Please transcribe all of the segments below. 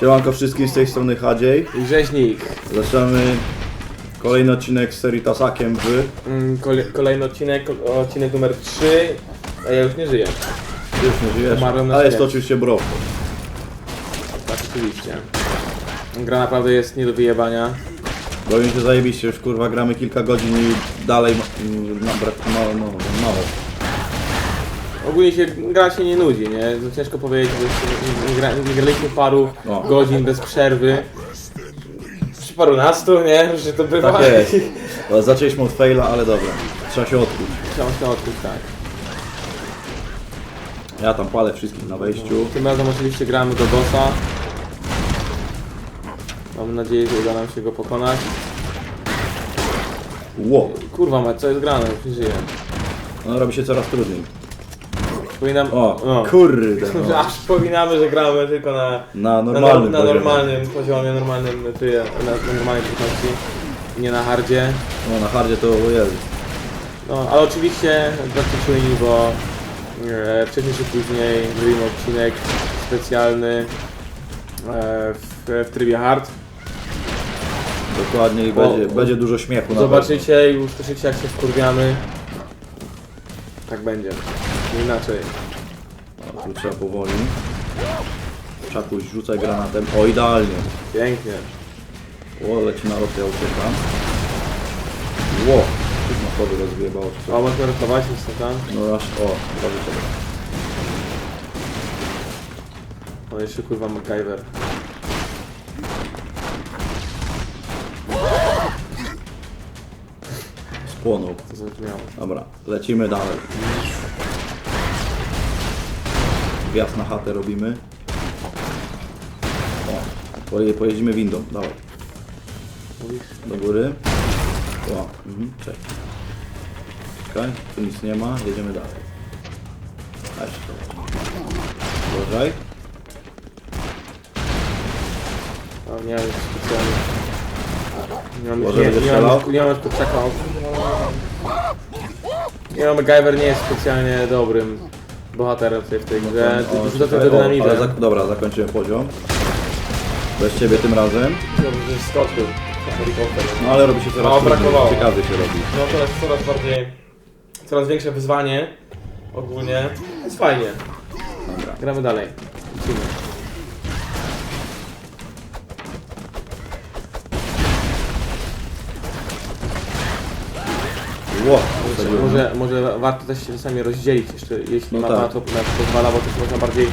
Siemanko wszystkim z tej strony Hadziej. I rzeźnik. Zaczynamy kolejny odcinek z serii Tasakiem w... Mm, kole, kolejny odcinek, odcinek numer 3. A ja już nie żyję. Już nie żyjesz, Umarłem na ale jest to śmierć. oczywiście Brofo. Tak, oczywiście. Gra naprawdę jest nie do wyjebania. Boję się zajebiście, już kurwa gramy kilka godzin i dalej mm, nam brak mało, mało, mało. Ogólnie się, gra się nie nudzi, nie? No ciężko powiedzieć, bo nie, gra, nie graliśmy paru O. godzin bez przerwy. Przy parunastu, nie? Że to bywa. Tak jest. Ale Zaczęliśmy od faila, ale dobra. Trzeba się odkuć. Trzeba się odkryć, tak. Ja tam palę wszystkich na wejściu. Tym razem oczywiście gramy do bossa. Mam nadzieję, że uda nam się go pokonać. Ło! Kurwa mać, co jest grane? Już nie żyję. No robi się coraz trudniej. Przypominam... O, no. kurde. Że No. Aż przypominamy, że gramy tylko na, Na na, normalnym na poziomie. normalnym poziomie, normalnym na normalnej trudności, nie na hardzie. No na hardzie to Jezu. No, ale oczywiście bądźcie czujni, bo e, wcześniej czy później zrobimy odcinek specjalny e, w, w trybie hard. Dokładnie i będzie, będzie dużo śmiechu na Zobaczycie i usłyszycie jak się wkurwiamy. Tak będzie. Nie inaczej. O, tu trzeba powoli. Czakuś rzucaj granatem. O, idealnie. Pięknie. O, leci na lot, ja uciekam. Ło! Na chody rozjebało czy O, można ratować, jest tam. No aż, o, czekam. O, jeszcze kurwa MacGyver. Spłonął. To. Dobra, lecimy dalej. Wjazd na chatę robimy. O, poje, pojedziemy windą, dawaj. Do góry. O, mhm, czekaj. Czekaj, tu nic nie ma, jedziemy dalej. A jeszcze to. Uważaj. A, specjalnie. Nie mam, Może nie, będzie nie, mam, strzelał? już- nie mam już kurczaka. Nie no, MacGyver nie jest specjalnie dobrym bohaterem tutaj w tej grze. O, rzuca czekaj, tylko o, ale zak- Dobra, zakończyłem poziom. Bez ciebie tym razem. Dobrze, że skoczył. Helikopter. No ale robi się coraz No, trudniej, brakowało. się robi. No to jest coraz bardziej, coraz większe wyzwanie ogólnie. Jest fajnie. Dobra. Gramy dalej. Ło, Może, może, może warto też się czasami rozdzielić jeszcze, jeśli No ma tak. to na to pozwala, bo też można bardziej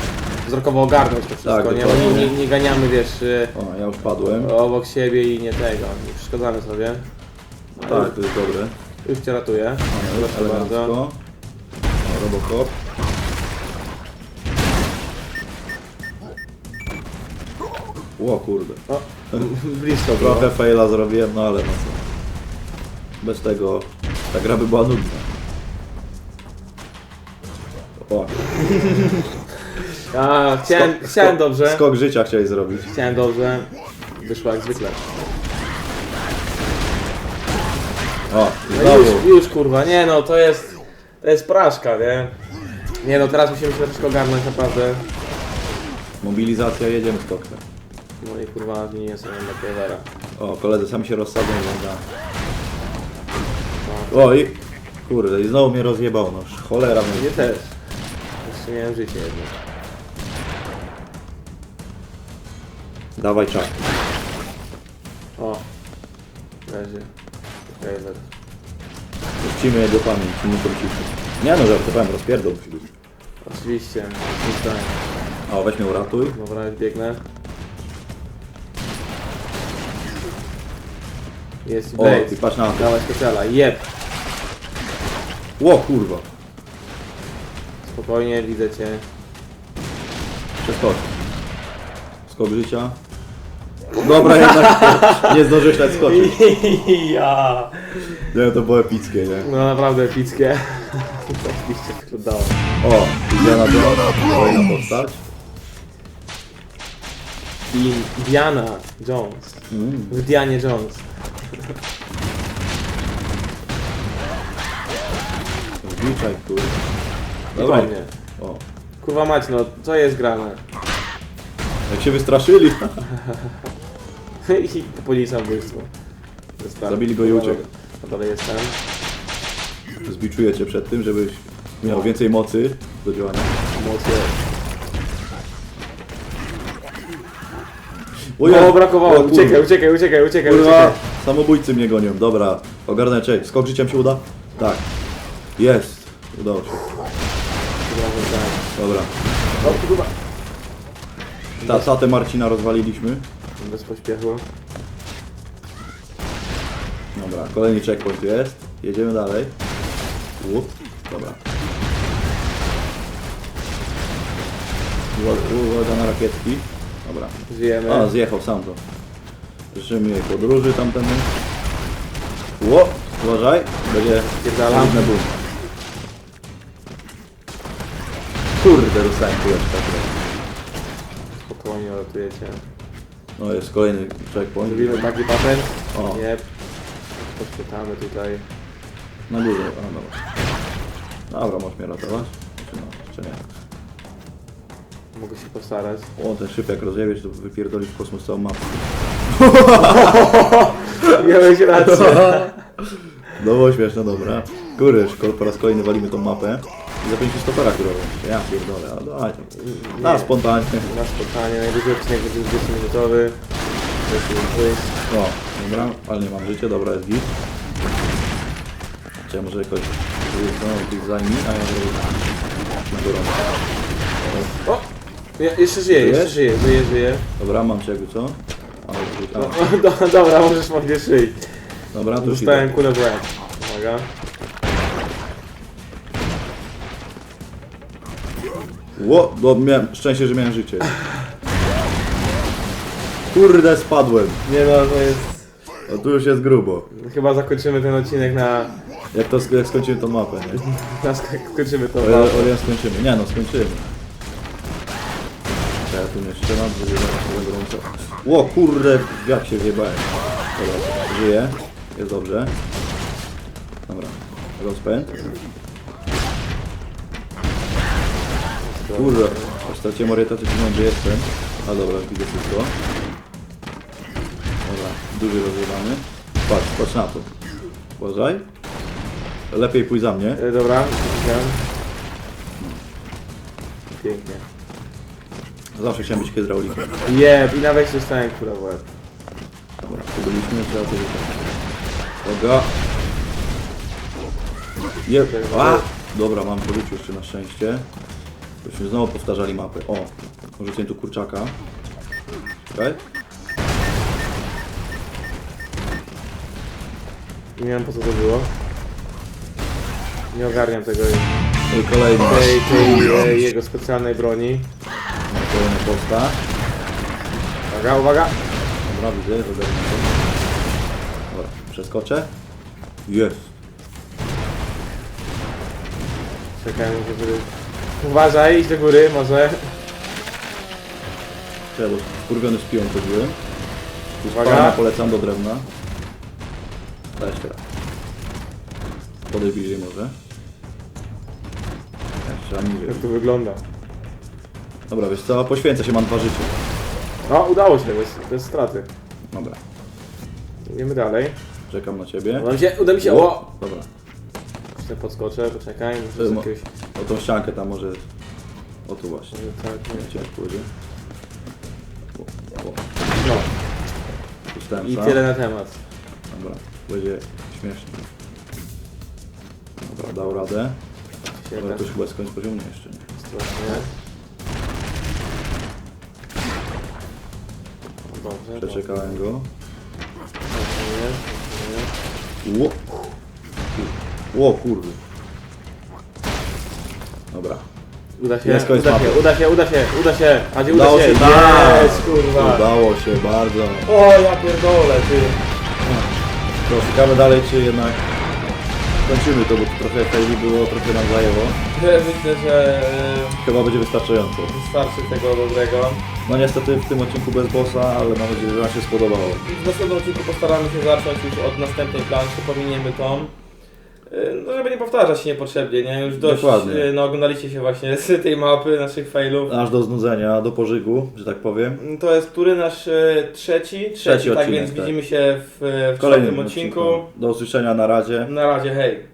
wzrokowo ogarnąć to wszystko, Tak, nie? Bo nie, nie, nie ganiamy, wiesz, y, O, ja już padłem. obok siebie i nie tego, nie przeszkadzamy sobie. Tak, to jest dobre. Już cię ratuję. Mamy Proszę elegancko. bardzo. O, Robocop. Ło kurde. O, blisko było. Trochę faila zrobiłem, no ale no co. Bez tego ta gra by była nudna. O, A, chciałem, skok- chciałem skok- dobrze. Skok życia chciałeś zrobić. Chciałem dobrze. Wyszło jak zwykle. O, No znowu. już, już kurwa, nie no, to jest, to jest porażka, nie? Nie no, teraz musimy się troszkę ogarnąć naprawdę. Mobilizacja, jedziemy z koksem. No i kurwa, zmieniłem sobie na Piewera. O, koledzy sami się rozsadzą uwaga. O i... Kurde, i znowu mnie rozjebał, no cholera mnie. Mnie też. Jeszcze miałem życie jedno. Dawaj czas. O. Leży. Piewor. Puścimy jego pamięć, nie króciśmy. Nie no, żartowałem, rozpierdol musi być. Oczywiście. Tutaj. O, weź mnie uratuj. Dobra, biegnę. Jest O, i patrz na to. Dawaj specjala. Jeb. Ło, kurwa. Spokojnie, widzę cię. Przeskocz. Skok życia. Dobra, jednak nie zdążyłeś nawet skoczyć. ja. Nie, to było epickie, nie? No naprawdę epickie. Oczywiście wyglądało. O, Indiana Jones, kolejna postać. I Diana Jones. Mm. W Dianie Jones. Wliczaj, kurwa. Dobra. O, Kurwa mać, no co jest grane? Jak się wystraszyli. I popełnili samobójstwo. Zabili go i uciekł. No dalej jestem. Zbiczuję cię przed tym, żebyś miał więcej mocy do działania. Emocje. O ja- O, brakowało. Uciekaj, uciekaj, uciekaj, uciekaj, Kurwa, uciekaj. Samobójcy mnie gonią. Dobra, ogarnę czek. Skok życiem się uda? Tak. Jest. Udało się. Dobra. O, kurwa. Ta tatę Marcina rozwaliliśmy. Bez pośpiechu. Dobra, kolejny checkpoint jest. Jedziemy dalej. Łup. Dobra. Uwaga, na rakietki. Dobra. Żyjemy. A, zjechał sam to. Życzymy jej podróży tamtemu. Ło, uważaj, będzie Spierdalam. trudne boom. Kurde, dostałem kuleczkę. Spokojnie latujecie. No jest kolejny checkpoint. Zrobimy taki patent. O. Nie. Podświetlamy tutaj. Na górze, a dobra. Dobra, możesz mnie ratować. Czy no, czy nie. Mogę się postarać. O, ten szyb jak rozjebiesz, to wypierdoli w kosmos całą mapę. Miałeś rację. No było śmieszne, dobra. Kurde, szkol, po raz kolejny walimy tą mapę. I za 5 stopera którą Ja pierdolę, ale daj tam. Na Nie. spontanie. Na spotkanie. Najwyżej odcinek będzie 20 minutowy. Wyjść. O, dobra, ale nie mam życia, dobra, jest git. Czy ja może jakoś no, tych zajmij, a ja zrobię na gorąco. O! Ja, jeszcze żyję, jeszcze żyję, żyję, żyję. Dobra, mam cię jakby co? No, do, dobra, możesz mnie szyć. dobra, to już Dostałem idę. kulę w łeb. Uwaga. Ło, no, miałem szczęście, że miałem życie. Kurde, spadłem. Nie no, to jest... No tu już jest grubo. Chyba zakończymy ten odcinek na... Jak to sk- jak skończymy tą mapę, nie? na skończymy to. O, o ile skończymy. Nie no, skończymy. Tu nie strzelam, żeby się gorąco. Ło, kurde, jak się wjebałem. Dobra, żyję. Jest dobrze. Dobra, rozpęd. Kurde, straciłem orientację, czy nie, gdzie jestem. A dobra, widzę wszystko. Dobra, duży rozjebany. Patrz, patrz na to. Uważaj. Lepiej pójść za mnie. E, Dobra, widziałem. Pięknie. Zawsze chciałem być hydraulikiem. Jeb, i nawet dostałem kulę w łeb. Dobra, tu byliśmy, trzeba to wyjść. Uwaga. Je... A! Dobra, mam po życiu jeszcze na szczęście. Byśmy znowu powtarzali mapy. O, rzucę tu kurczaka. Czekaj. Nie wiem po co to było. Nie ogarniam tego, No i kolejny. tej, tej e, jego specjalnej broni. Posta. Uwaga, uwaga! Dobra, widzę, ogarnę to. Dobra, przeskoczę. Jest. Czekaj, może żeby... Uważaj, idź do góry, może. Czemu? Skurwiony z piłą chodziłem. Tu Uwaga. spalna polecam do drewna. Daj jeszcze raz. Podejdź bliżej może. Jeszcze niżej. Jak to wygląda. Dobra, wiesz co, poświęcę się, mam dwa życia. No, udało się, bez, bez straty. Dobra, Idziemy dalej. czekam na ciebie. Uda mi się, uda mi się, o! Dobra, Jeszcze podskoczę, poczekaj, muszę z Mo- jakiegoś... o tą ściankę tam może... O tu właśnie. może Tak, nie. Cię pójdzie. O, o. No, i sam. tyle na temat. Dobra, będzie śmiesznie. Dobra, dał radę. Dobra, to już chyba skończ poziom, nie jeszcze nie. Ostrożnie. Dobrze, Przeczekałem go. dobrze. Ło! Ło, kurde. Dobra. Uda się, Jest koniec uda się, mapy. uda się, uda się, uda się. Uda Udało się. się, tak. Jest, kurwa. Udało się bardzo. O, ja pierdolę, ty. To szukamy dalej, czy jednak kończymy to, bo tu trochę faili było, trochę nam zajęło. Myślę, że Chyba będzie wystarczająco. wystarczy tego dobrego. No niestety w tym odcinku bez bossa, ale mam nadzieję, że Wam się spodobało. W następnym odcinku postaramy się zacząć już od następnej planszy, pominiemy tą. E, No, żeby nie powtarzać się niepotrzebnie, nie? Już dość, Dokładnie. e, no oglądaliście się właśnie z tej mapy, naszych failów. Aż do znudzenia, do pożygu, że tak powiem. To jest który nasz e, trzeci? Trzeci, tak odcinek, więc tak. widzimy się w, w kolejnym czwartym odcinku. Do usłyszenia na razie. Na razie, hej.